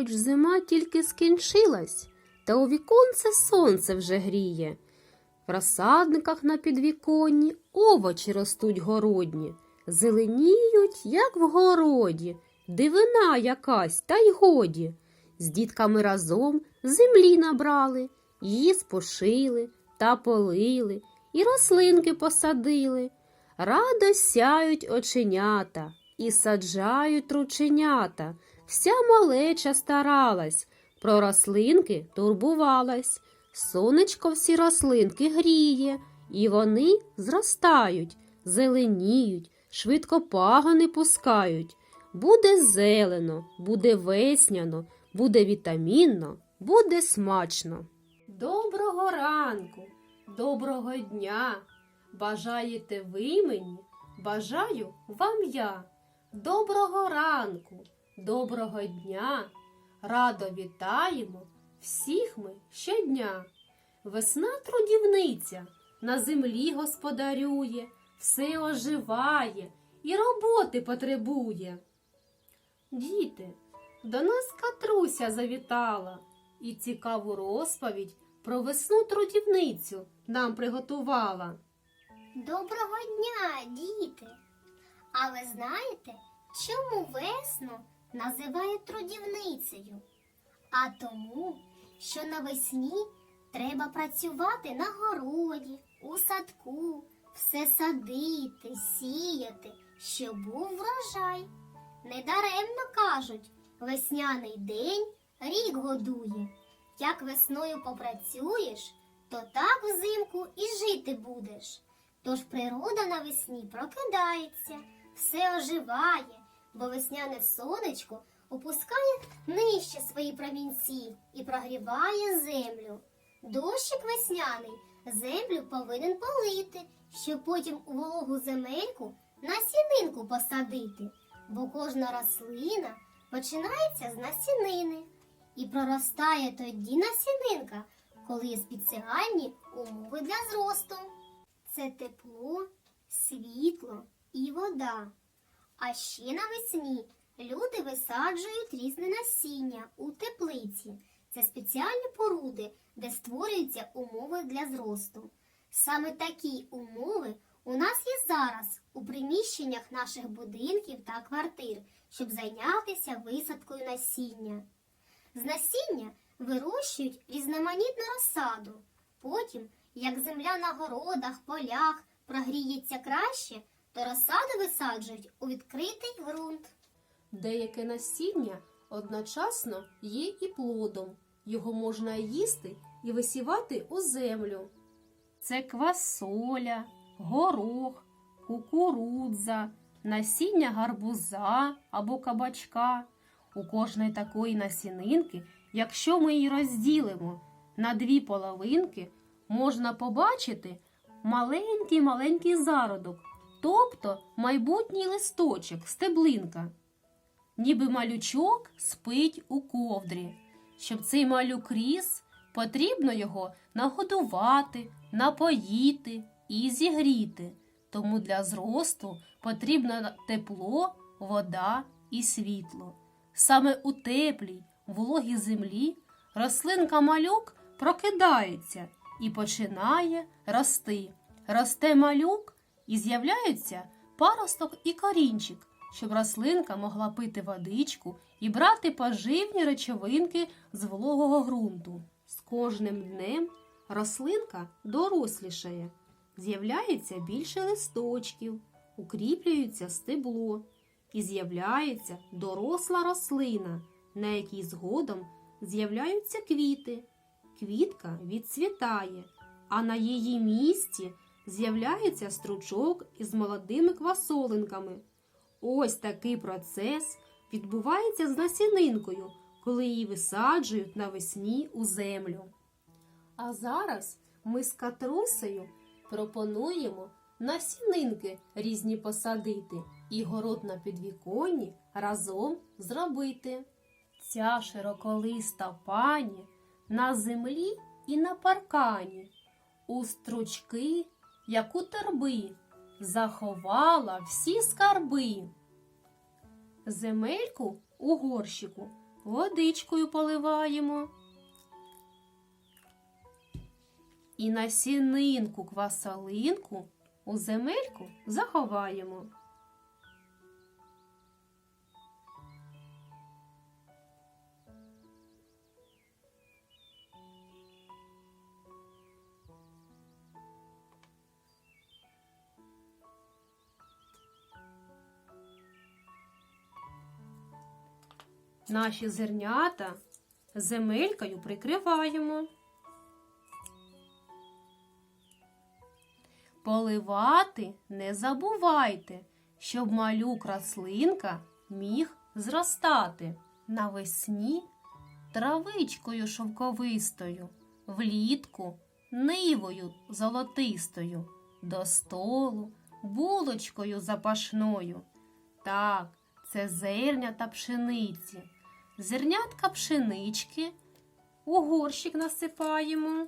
Хоч зима тільки скінчилась, та у віконце сонце вже гріє. В розсадниках на підвіконні овочі ростуть городні, зеленіють, як в городі, дивина якась, та й годі. З дітками разом землі набрали, її спошили та полили, і рослинки посадили. Радо сяють оченята і саджають рученята. Вся малеча старалась, про рослинки турбувалась. Сонечко всі рослинки гріє, і вони зростають, зеленіють, швидко пагони пускають. Буде зелено, буде весняно, буде вітамінно, буде смачно. Доброго ранку, доброго дня. Бажаєте ви мені, бажаю вам я. Доброго ранку, доброго дня. Радо вітаємо всіх ми щодня. Весна трудівниця на землі господарює, все оживає і роботи потребує. Діти, до нас Катруся завітала і цікаву розповідь про весну трудівницю нам приготувала. Доброго дня, діти! А ви знаєте, чому весну називають трудівницею? А тому, що навесні треба працювати на городі, у садку, все садити, сіяти, щоб був врожай. Недаремно кажуть, весняний день рік годує. Як весною попрацюєш, то так взимку і жити будеш. Тож природа навесні прокидається, все оживає, бо весняне сонечко опускає нижче свої промінці і прогріває землю. Дощик весняний землю повинен полити, щоб потім у вологу земельку насінинку посадити, бо кожна рослина починається з насінини і проростає тоді насінинка, коли є спеціальні умови для зросту. Це тепло, світло і вода. А ще навесні люди висаджують різне насіння у теплиці. Це спеціальні поруди, де створюються умови для зросту. Саме такі умови у нас є зараз у приміщеннях наших будинків та квартир, щоб зайнятися висадкою насіння. З насіння вирощують різноманітну розсаду. Потім, як земля на городах, полях прогріється краще, то розсаду висаджують у відкритий ґрунт. Деяке насіння одночасно є і плодом. Його можна їсти і висівати у землю. Це квасоля, горох, кукурудза, насіння гарбуза або кабачка. У кожної такої насінинки, якщо ми її розділимо на дві половинки, можна побачити маленький-маленький зародок, тобто майбутній листочок, стеблинка. Ніби малючок спить у ковдрі. Щоб цей малюк ріс, потрібно його нагодувати, напоїти і зігріти. Тому для зросту потрібно тепло, вода і світло. Саме у теплій, вологій землі рослинка малюк прокидається і починає рости. Росте малюк і з'являється паросток і корінчик, щоб рослинка могла пити водичку і брати поживні речовинки з вологого ґрунту. З кожним днем рослинка дорослішає, з'являється більше листочків, укріплюється стебло і з'являється доросла рослина, на якій згодом з'являються квіти. Квітка відцвітає, а на її місці з'являється стручок із молодими квасолинками. Ось такий процес відбувається з насінинкою, коли її висаджують навесні у землю. А зараз ми з Катрусею пропонуємо насінинки різні посадити і город на підвіконні разом зробити. Ця широколиста пані на землі і на паркані, у стручки, як у торби, заховала всі скарби. Земельку у горщику водичкою поливаємо. І на сінинку квасолинку у земельку заховаємо. Наші зернята земелькою прикриваємо. Поливати не забувайте, щоб малюк рослинка міг зростати навесні травичкою шовковистою, влітку нивою золотистою, до столу булочкою запашною. Так, це зерня та пшениці. Зернятка пшенички у горщик насипаємо.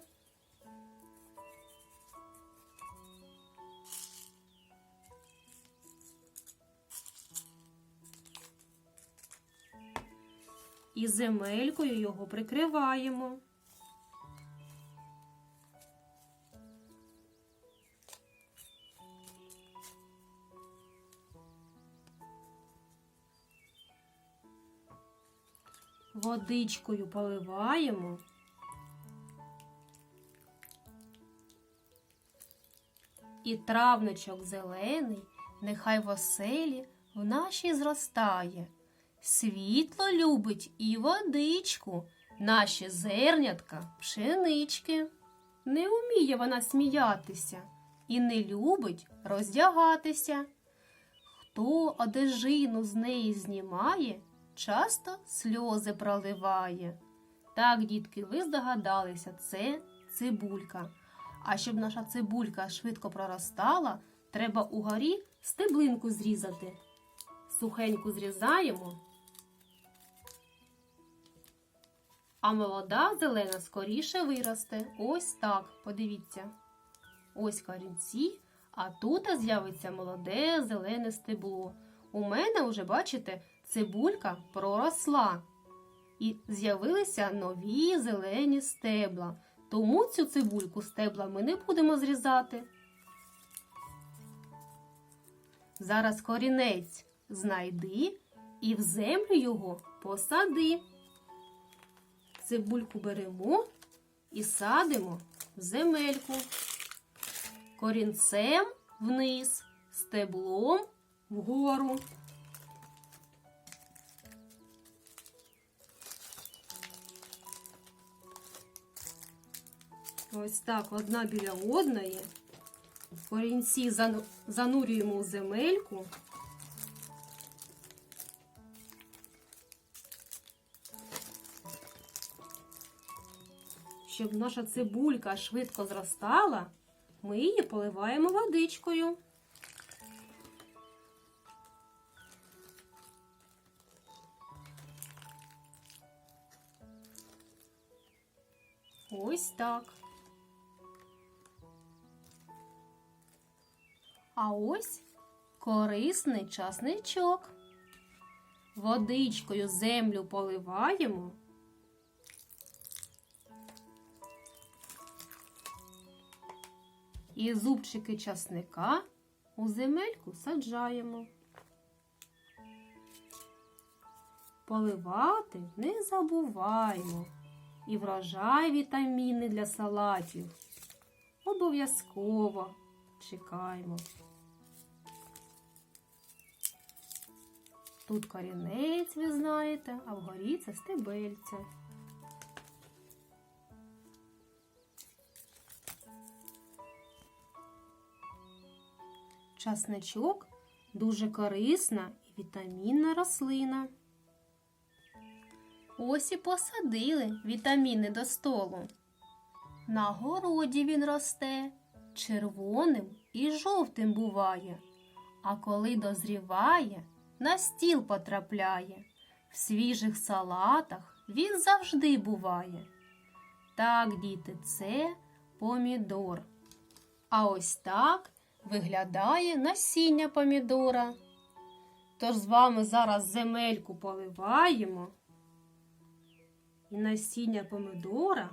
І земелькою його прикриваємо. Водичкою поливаємо. І травничок зелений, нехай в оселі в нашій зростає. Світло любить і водичку, наші зернятка, пшенички. Не вміє вона сміятися і не любить роздягатися. Хто одежину з неї знімає, часто сльози проливає. Так, дітки, ви здогадалися, це цибулька. А щоб наша цибулька швидко проростала, треба угорі стеблинку зрізати. Сухеньку зрізаємо. А молода зелена скоріше виросте. Ось так, подивіться. Ось корінці, а тут з'явиться молоде зелене стебло. У мене вже, бачите, цибулька проросла. І з'явилися нові зелені стебла. Тому цю цибульку стебла ми не будемо зрізати. Зараз корінець знайди і в землю його посади. Цибульку беремо і садимо в земельку. Корінцем вниз, стеблом вгору. Ось так одна біля одної. Корінці занурюємо у земельку. Щоб наша цибулька швидко зростала, ми її поливаємо водичкою. Ось так. А ось корисний часничок. Водичкою землю поливаємо. І зубчики часника у земельку саджаємо. Поливати не забуваємо. І врожай вітаміни для салатів. Обов'язково чекаємо. Тут корінець, ви знаєте, а вгорі це стебельце. Часничок дуже корисна і вітамінна рослина. Ось і посадили вітаміни до столу. На городі він росте, червоним і жовтим буває, а коли дозріває, на стіл потрапляє. В свіжих салатах він завжди буває. Так, діти, це помідор. А ось так виглядає насіння помідора. Тож з вами зараз земельку поливаємо. і насіння помидора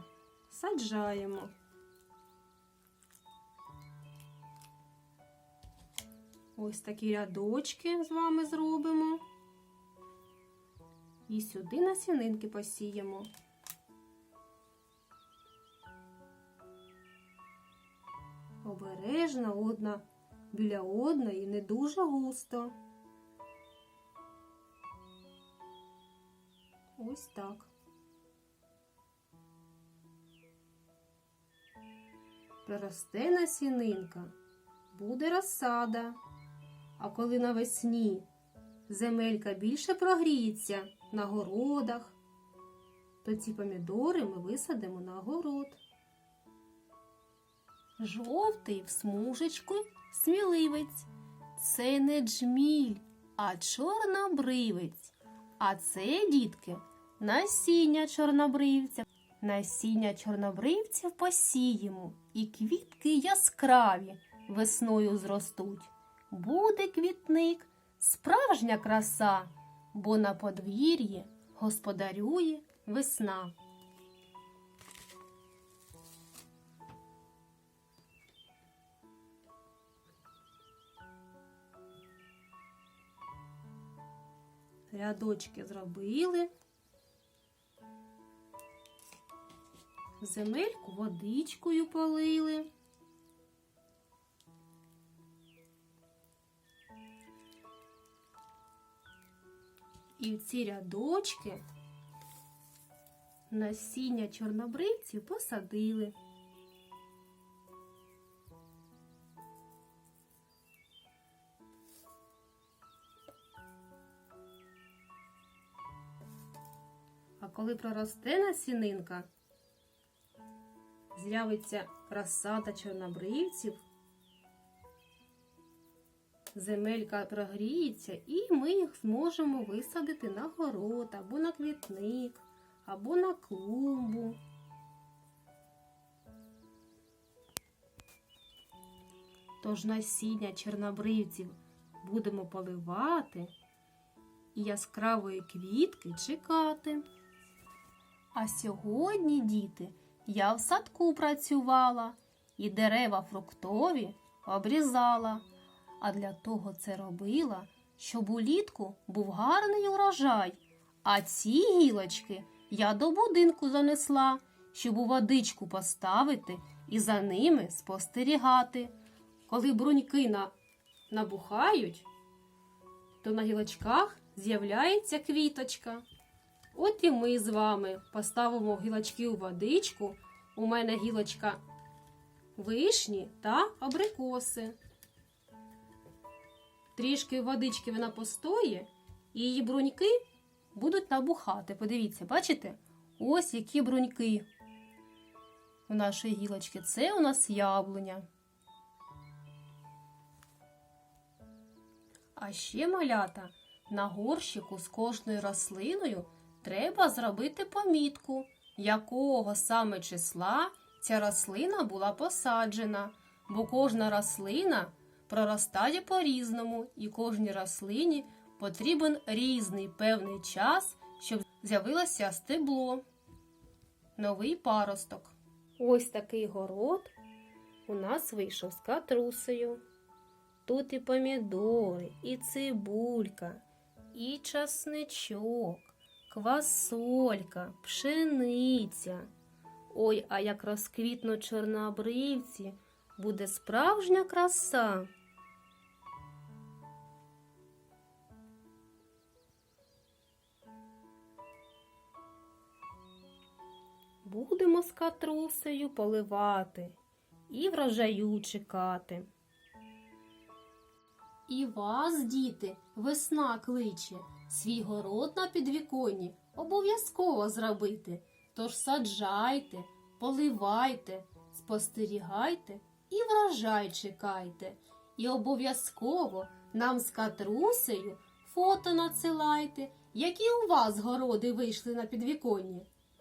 саджаємо. Ось такі рядочки з вами зробимо. І сюди насінинки посіємо. Обережно одна біля одної, не дуже густо. Ось так. Проросте насінинка, буде розсада. А коли навесні земелька більше прогріється на городах, то ці помідори ми висадимо на город. Жовтий в смужечку сміливець. Це не джміль, а чорнобривець. А це, дітки, насіння чорнобривця. Насіння чорнобривців посіємо, і квітки яскраві весною зростуть. Буде квітник, справжня краса, бо на подвір'ї господарює весна. Рядочки зробили. Земельку водичкою полили. І в ці рядочки насіння чорнобривців посадили. А коли проросте насінинка, з'явиться розсада чорнобривців, земелька прогріється, і ми їх зможемо висадити на город, або на квітник, або на клумбу. Тож насіння чорнобривців будемо поливати і яскравої квітки чекати. А сьогодні, діти, я в садку працювала і дерева фруктові обрізала. А для того це робила, щоб улітку був гарний урожай. А ці гілочки я до будинку занесла, щоб у водичку поставити і за ними спостерігати. Коли бруньки на... набухають, то на гілочках з'являється квіточка. От і ми з вами поставимо гілочки у водичку. У мене гілочка вишні та абрикоси. Трішки водички вона постоє, і її бруньки будуть набухати. Подивіться, бачите? Ось які бруньки у нашої гілочки. Це у нас яблуня. А ще малята на горщику з кожною рослиною треба зробити помітку, якого саме числа ця рослина була посаджена, бо кожна рослина проростає по-різному, і кожній рослині потрібен різний певний час, щоб з'явилося стебло, новий паросток. Ось такий город у нас вийшов з катрусею. Тут і помідори, і цибулька, і часничок, квасолька, пшениця. Ой, а як розквітнуть чорнобривці, буде справжня краса. Будемо з катрусею поливати і врожаю чекати. І вас, діти, весна кличе, свій город на підвіконні обов'язково зробити. Тож саджайте, поливайте, спостерігайте і врожай чекайте. І обов'язково нам з катрусею фото надсилайте, які у вас городи вийшли на підвіконні.